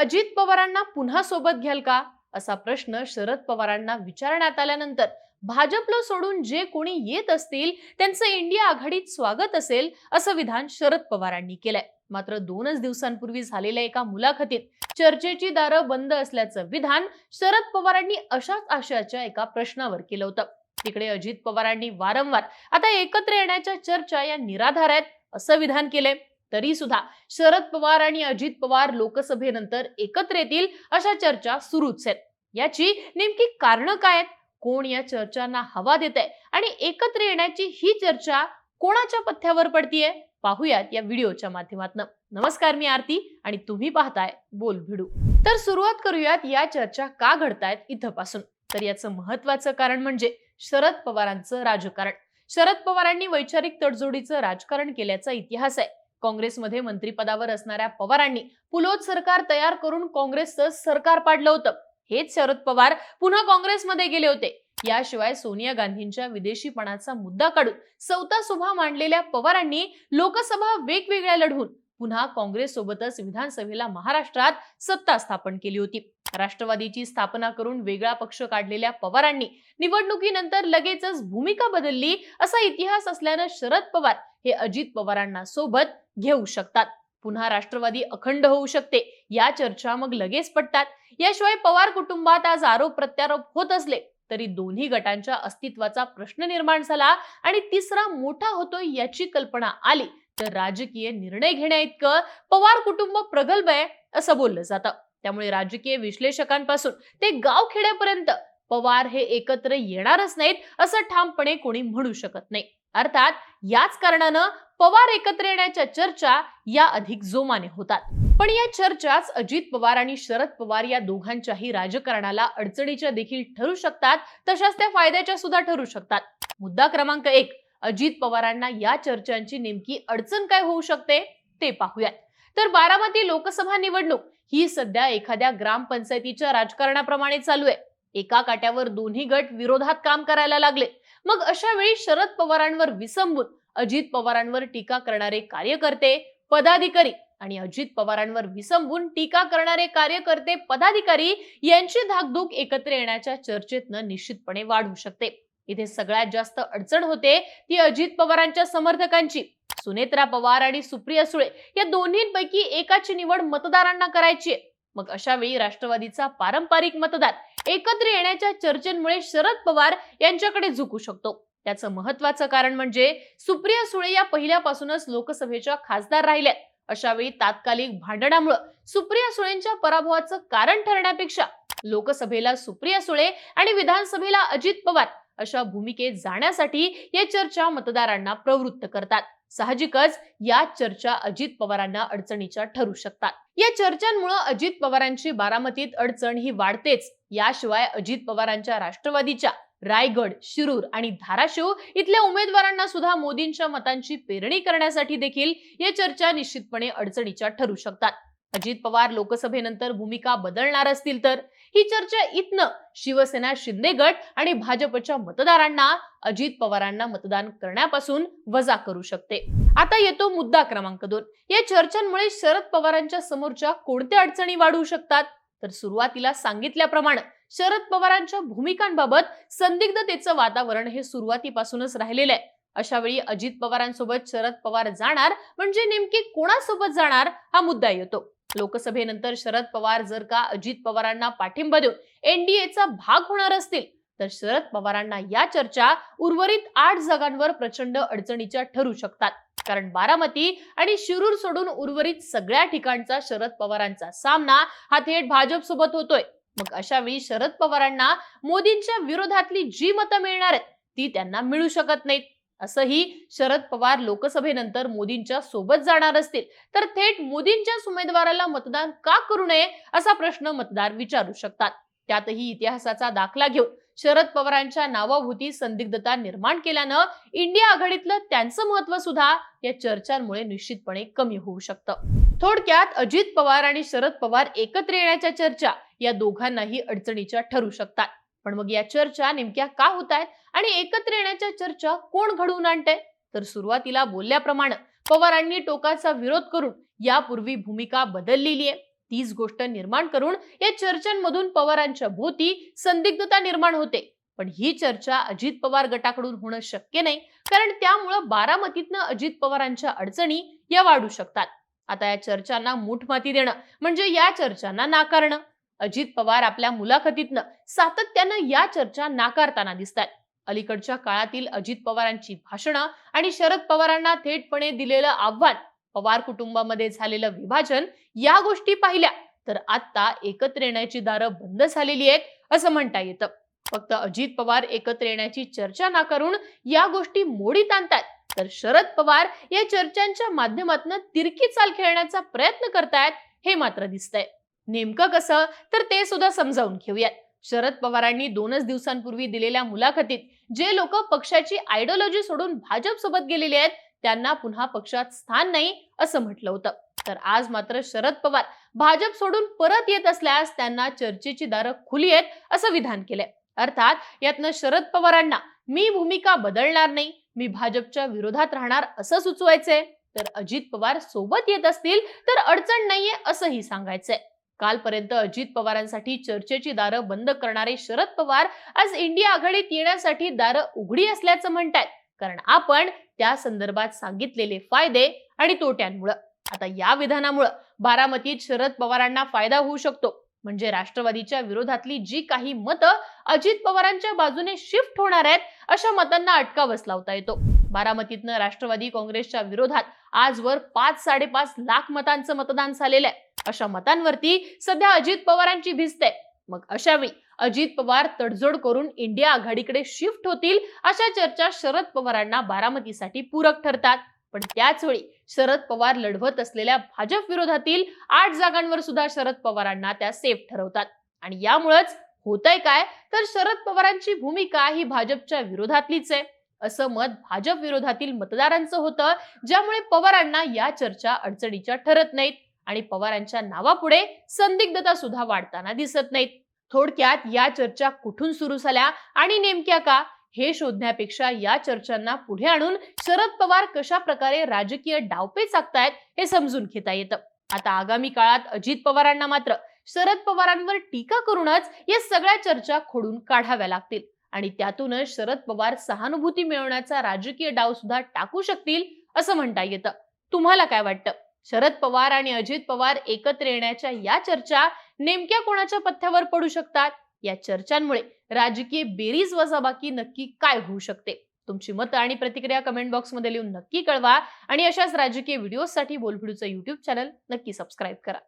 अजित पवारांना पुन्हा सोबत घ्याल का? असा प्रश्न शरद पवारांना विचारण्यात आल्यानंतर भाजपला सोडून जे कोणी येत असतील त्यांचं इंडिया आघाडीत स्वागत असेल असं विधान शरद पवारांनी केलंय. मात्र दोनच दिवसांपूर्वी झालेल्या एका मुलाखतीत चर्चेची दारं बंद असल्याचं विधान शरद पवारांनी अशाच आशयाच्या एका प्रश्नावर केलं होतं. तिकडे अजित पवारांनी वारंवार आता एकत्र येण्याच्या चर्चा या निराधार आहेत असं विधान केलंय. तरी सुद्धा शरद पवार आणि अजित पवार लोकसभेनंतर एकत्र येतील अशा चर्चा सुरूच आहेत. याची नेमकी कारणं काय आहेत? कोण या चर्चांना हवा देत आहे आणि एकत्र येण्याची ही चर्चा कोणाच्या पथ्यावर पडतीये? पाहूयात या व्हिडिओच्या माध्यमातून. नमस्कार मी आरती आणि तुम्ही पाहताय बोल भिडू तर सुरुवात करूयात या चर्चा का घडतायत इथं पासून तर याचं महत्वाचं कारण म्हणजे शरद पवारांचं राजकारण. शरद पवारांनी वैचारिक तडजोडीचं राजकारण केल्याचा इतिहास आहे. काँग्रेसमध्ये मंत्रिपदावर असणाऱ्या पवारांनी पुलोत सरकार तयार करून काँग्रेसचं सरकार पाडलं होतं. हेच शरद पवार पुन्हा काँग्रेसमध्ये गेले होते. याशिवाय सोनिया गांधींच्या विदेशीपणाचा मुद्दा काढून चौथा सुभा मांडलेल्या पवारांनी लोकसभा वेगवेगळ्या लढवून पुन्हा काँग्रेस सोबतच विधानसभेला महाराष्ट्रात सत्ता स्थापन केली होती. राष्ट्रवादीची स्थापना करून वेगळा पक्ष काढलेल्या पवारांनी निवडणुकीनंतर लगेचच भूमिका बदलली असा इतिहास असल्यानं शरद पवार हे अजित पवारांना सोबत घेऊ शकतात. पुन्हा राष्ट्रवादी अखंड होऊ शकते या चर्चा मग लगेच पडतात याशिवाय पवार कुटुंबात आज आरोप प्रत्यारोप होत असले तरी दोन्ही गटांच्या अस्तित्वाचा प्रश्न निर्माण झाला आणि तिसरा मोठा होतोय याची कल्पना आली. तर राजकीय निर्णय घेण्या इतकं पवार कुटुंब प्रगल्भ आहे असं बोललं जातं. त्यामुळे राजकीय विश्लेषकांपासून ते गाव खेड्यापर्यंत पवार हे एकत्र येणारच नाहीत असं ठामपणे कोणी म्हणू शकत नाही. अर्थात याच कारणानं पवार एकत्र येण्याच्या चर्चा या अधिक जोमाने होतात. पण या चर्चाच अजित पवार आणि शरद पवार या दोघांच्याही राजकारणाला अडचणीच्या देखील ठरू शकतात तशाच त्या फायद्याच्या सुद्धा ठरू शकतात. मुद्दा क्रमांक एक अजित पवारांना या चर्चांची नेमकी अडचण काय होऊ शकते ते पाहूयात. तर बारामती लोकसभा निवडणूक ही सध्या एखाद्या ग्रामपंचायतीच्या राजकारणाप्रमाणे चालू आहे. एका काट्यावर दोन्ही गट विरोधात काम करायला लागले. मग अशा वेळी शरद पवारांवर विसंबून अजित पवारांवर टीका करणारे कार्यकर्ते पदाधिकारी आणि अजित पवारांवर विसंबून टीका करणारे कार्यकर्ते पदाधिकारी यांची धाकधूक एकत्र येण्याच्या चर्चेतनं निश्चितपणे वाढू शकते. इथे सगळ्यात जास्त अडचण होते ती अजित पवारांच्या समर्थकांची. सुनेत्रा पवार आणि सुप्रिया सुळे या दोन्हींपैकी एकाची निवड मतदारांना करायची मग अशा वेळी राष्ट्रवादीचा पारंपरिक मतदार एकत्र येण्याच्या चर्चेमुळे शरद पवार यांच्याकडे झुकू शकतो. त्याचं महत्वाचं कारण म्हणजे सुप्रिया सुळे या पहिल्यापासूनच लोकसभेच्या खासदार राहिल्या. अशावेळी तात्कालिक भांडणामुळं सुप्रिया सुळेंच्या पराभवाचं कारण ठरण्यापेक्षा लोकसभेला सुप्रिया सुळे आणि विधानसभेला अजित पवार अशा भूमिकेत जाण्यासाठी या चर्चा मतदारांना प्रवृत्त करतात. साहजिकच या चर्चा अजित पवारांना अडचणीच्या ठरू शकतात. या चर्चांमुळे अजित पवारांची बारामतीत अडचण ही वाढतेच. याशिवाय अजित पवारांच्या राष्ट्रवादीच्या रायगड शिरूर आणि धाराशिव इथल्या उमेदवारांना सुद्धा मोदींच्या मतांची पेरणी करण्यासाठी देखील या चर्चा निश्चितपणे अडचणीच्या ठरू शकतात. अजित पवार लोकसभेनंतर भूमिका बदलणार असतील तर? ही चर्चा इथनं शिवसेना शिंदे गट आणि भाजपच्या मतदारांना अजित पवारांना मतदान करण्यापासून वजा करू शकते. आता येतो मुद्दा क्रमांक दोन. या चर्चांमुळे शरद पवारांच्या समोरच्या कोणत्या अडचणी वाढू शकतात? तर सुरुवातीला सांगितल्याप्रमाणे शरद पवारांच्या भूमिकांबाबत संदिग्धतेचं वातावरण हे सुरुवातीपासूनच राहिलेलं आहे. अशा वेळी अजित पवारांसोबत शरद पवार जाणार म्हणजे नेमके कोणासोबत जाणार हा मुद्दा येतो. लोकसभेनंतर शरद पवार जर का अजित पवारांना पाठिंबा देऊन एनडीएचा भाग होणार असतील तर शरद पवारांना या चर्चा उर्वरित आठ जागांवर प्रचंड अडचणीच्या ठरू शकतात. कारण बारामती आणि शिरूर सोडून उर्वरित सगळ्या ठिकाणचा शरद पवारांचा सामना हा थेट भाजप सोबत होतोय. मग अशा वेळी शरद पवारांना मोदींच्या विरोधातली जी मतं मिळणार आहेत ती त्यांना मिळू शकत नाहीत. असंही शरद पवार लोकसभेनंतर मोदींच्या सोबत जाणार असतील. तर थेट मोदींच्याच उमेदवाराला मतदान का करू नये असा प्रश्न मतदार विचारू शकतात. त्यातही इतिहासाचा दाखला घेऊन शरद पवारांच्या नावाभोवती संदिग्धता निर्माण केल्यानं इंडिया आघाडीतलं त्यांचं महत्त्व सुद्धा या चर्चांमुळे निश्चितपणे कमी होऊ शकतं. थोडक्यात अजित पवार आणि शरद पवार एकत्र येण्याच्या चर्चा या दोघांनाही अडचणीच्या ठरू शकतात. पण मग या चर्चा नेमक्या का होत आहेत आणि एकत्र येण्याच्या चर्चा कोण घडवून आणते? तर सुरुवातीला बोलल्याप्रमाणे पवारांनी टोकाचा विरोध करून यापूर्वी भूमिका बदललेली आहे. तीच गोष्ट निर्माण करून या चर्चांमधून पवारांच्या भोवती संदिग्धता निर्माण होते. पण ही चर्चा अजित पवार गटाकडून होणं शक्य नाही कारण त्यामुळं बारामतीतनं अजित पवारांच्या अडचणी या वाढू शकतात. आता या चर्चांना मूठ माती देणं म्हणजे या चर्चांना नाकारणं. अजित पवार आपल्या मुलाखतीतनं सातत्यानं या चर्चा नाकारताना दिसतात. अलीकडच्या काळातील अजित पवारांची भाषणं आणि शरद पवारांना थेटपणे दिलेलं आव्हान पवार कुटुंबामध्ये झालेलं विभाजन या गोष्टी पाहिल्या तर आता एकत्र येण्याची दारं बंद झालेली आहेत असं म्हणता येतं. फक्त अजित पवार एकत्र येण्याची चर्चा नाकारून या गोष्टी मोडीत आणतात तर शरद पवार या चर्चांच्या माध्यमातून तिरकी चाल खेळण्याचा प्रयत्न करतायत हे मात्र दिसतंय. नेमकं कसं? तर ते सुद्धा समजावून घेऊयात. शरद पवारांनी दोनच दिवसांपूर्वी दिलेल्या मुलाखतीत जे लोक पक्षाची आयडिओलॉजी सोडून भाजप सोबत गेलेले आहेत त्यांना पुन्हा पक्षात स्थान नाही असं म्हटलं होतं. तर आज मात्र शरद पवार भाजप सोडून परत येत असल्यास त्यांना चर्चेची दारं खुली आहेत असं विधान केलंय. अर्थात यातनं शरद पवारांना मी भूमिका बदलणार नाही मी भाजपच्या विरोधात राहणार असं सुचवायचंय. तर अजित पवार सोबत येत असतील तर अडचण नाहीये असंही सांगायचंय. कालपर्यंत अजित पवारांसाठी चर्चेची दारं बंद करणारे शरद पवार आज इंडिया आघाडीत येण्यासाठी दारं उघडी असल्याचं म्हणतात कारण आपण त्या संदर्भात सांगितलेले फायदे आणि तोट्यांमुळं. आता या विधानामुळं बारामतीत शरद पवारांना फायदा होऊ शकतो. म्हणजे राष्ट्रवादीच्या विरोधातली जी काही मतं अजित पवारांच्या बाजूने शिफ्ट होणार आहेत अशा मतांना अटका बसलावता येतो. बारामतीतनं राष्ट्रवादी काँग्रेसच्या विरोधात आजवर पाच साडेपाच लाख मतांचं मतदान झालेलं आहे. अशा मतांवरती सध्या अजित पवारांची भिस्त आहे. मग अशा वेळी अजित पवार तडजोड करून इंडिया आघाडीकडे शिफ्ट होतील अशा चर्चा शरद पवारांना बारामतीसाठी पूरक ठरतात. पण त्याचवेळी शरद पवार लढवत असलेल्या भाजप विरोधातील आठ जागांवर सुद्धा शरद पवारांना त्या सेफ ठरवतात. आणि यामुळेच होतंय काय? तर शरद पवारांची भूमिका ही भाजपच्या विरोधातलीच आहे. असं मत भाजप विरोधातील मतदारांचं होतं ज्यामुळे पवारांना या चर्चा अडचणीच्या ठरत नाहीत. आणि पवारांच्या नावापुढे संदिग्धता सुद्धा वाढताना दिसत नाहीत. थोडक्यात या चर्चा कुठून सुरू झाल्या आणि नेमक्या का? हे शोधण्यापेक्षा या चर्चांना पुढे आणून शरद पवार कशा प्रकारे राजकीय डावपे चाकतायत हे समजून घेता येतं. आता आगामी काळात अजित पवारांना मात्र शरद पवारांवर टीका करूनच या सगळ्या चर्चा खोडून काढाव्या लागतील. आणि त्यातूनच शरद पवार सहानुभूती मिळवण्याचा राजकीय डाव सुद्धा टाकू शकतील असं म्हणता येतं. तुम्हाला काय वाटतं? शरद पवार आणि अजित पवार एकत्र येण्याच्या या चर्चा नेमक्या कोणाच्या पथ्यावर पडू शकतात? या चर्चांमुळे राजकीय बेरीज वजाबाकी नक्की काय होऊ शकते? तुमची मतं आणि प्रतिक्रिया कमेंट बॉक्समध्ये लिहून नक्की कळवा आणि अशाच राजकीय व्हिडिओसाठी बोलभिडूचं युट्यूब चॅनल नक्की सबस्क्राईब करा.